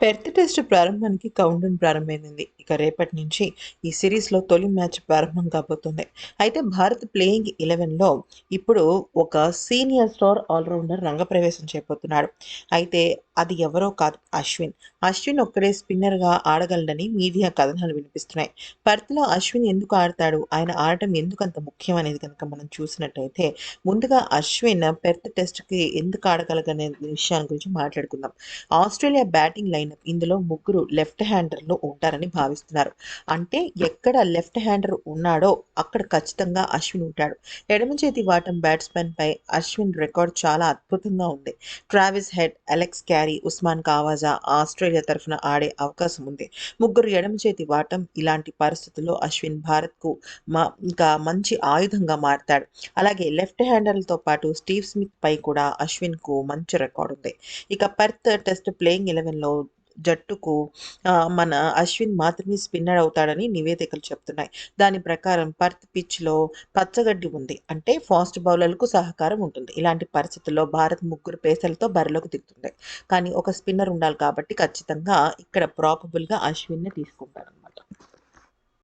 Perth test ప్రారంభానికి countdown ప్రారంభమైంది. ఇక రేపటి నుంచి ఈ సిరీస్లో తొలి మ్యాచ్ ప్రారంభం కాబోతుంది. అయితే భారత్ ప్లేయింగ్ ఎలెవెన్లో ఇప్పుడు ఒక సీనియర్ స్టార్ ఆల్రౌండర్ రంగప్రవేశం చేయబోతున్నాడు అయితే అది ఎవరో కాదు అశ్విన్. అశ్విన్ ఒక్కడే స్పిన్నర్గా ఆడగలడని మీడియా కథనాలు వినిపిస్తున్నాయి. పర్త్లో అశ్విన్ ఎందుకు ఆడతాడు? ఆయన ఆడటం ఎందుకు అంత ముఖ్యం అనేది కనుక మనం చూసినట్టయితే ముందుగా అశ్విన్ పెర్త్ టెస్ట్కి ఎందుకు ఆడగలగనే విషయాన్ని గురించి మాట్లాడుకుందాం. ఆస్ట్రేలియా బ్యాటింగ్ లైన్ లైనప్ ఇందులో ముగ్గురు లెఫ్ట్ హ్యాండర్లు ఉంటారని భావిస్తున్నారు. అంటే ఎక్కడ లెఫ్ట్ హ్యాండర్ ఉన్నాడో అక్కడ ఖచ్చితంగా అశ్విన్ ఉంటాడు. ఎడమ చేతి వాటం బ్యాట్స్మెన్ పై అశ్విన్ రికార్డ్ చాలా అద్భుతంగా ఉంది. Travis Head Alex Carey Usman Khawaja Australia తరఫున ఆడే అవకాశం ఉంది. ముగ్గురు ఎడమ చేతి వాటం ఇలాంటి పరిస్థితుల్లో అశ్విన్ భారత్కు మా ఇంకా మంచి ఆయుధంగా మారతాడు. అలాగే లెఫ్ట్ హ్యాండర్లతో పాటు స్టీవ్ స్మిత్ పై కూడా అశ్విన్కు మంచి రికార్డు ఉంది. ఇక పెర్త్ టెస్ట్ ప్లేయింగ్ ఎలెవెన్లో జట్టుకు మన అశ్విన్ మాత్రమే స్పిన్నర్ అవుతాడని నివేదికలు చెప్తున్నాయి. దాని ప్రకారం పర్త్ పిచ్లో పచ్చగడ్డి ఉంది. అంటే ఫాస్ట్ బౌలర్లకు సహకారం ఉంటుంది. ఇలాంటి పరిస్థితుల్లో భారత్ ముగ్గురు పేసలతో బరిలోకి దిగుతుంది. కానీ ఒక స్పిన్నర్ ఉండాలి కాబట్టి ఖచ్చితంగా ఇక్కడ ప్రాబబుల్గా అశ్విన్ని తీసుకుంటారనమాట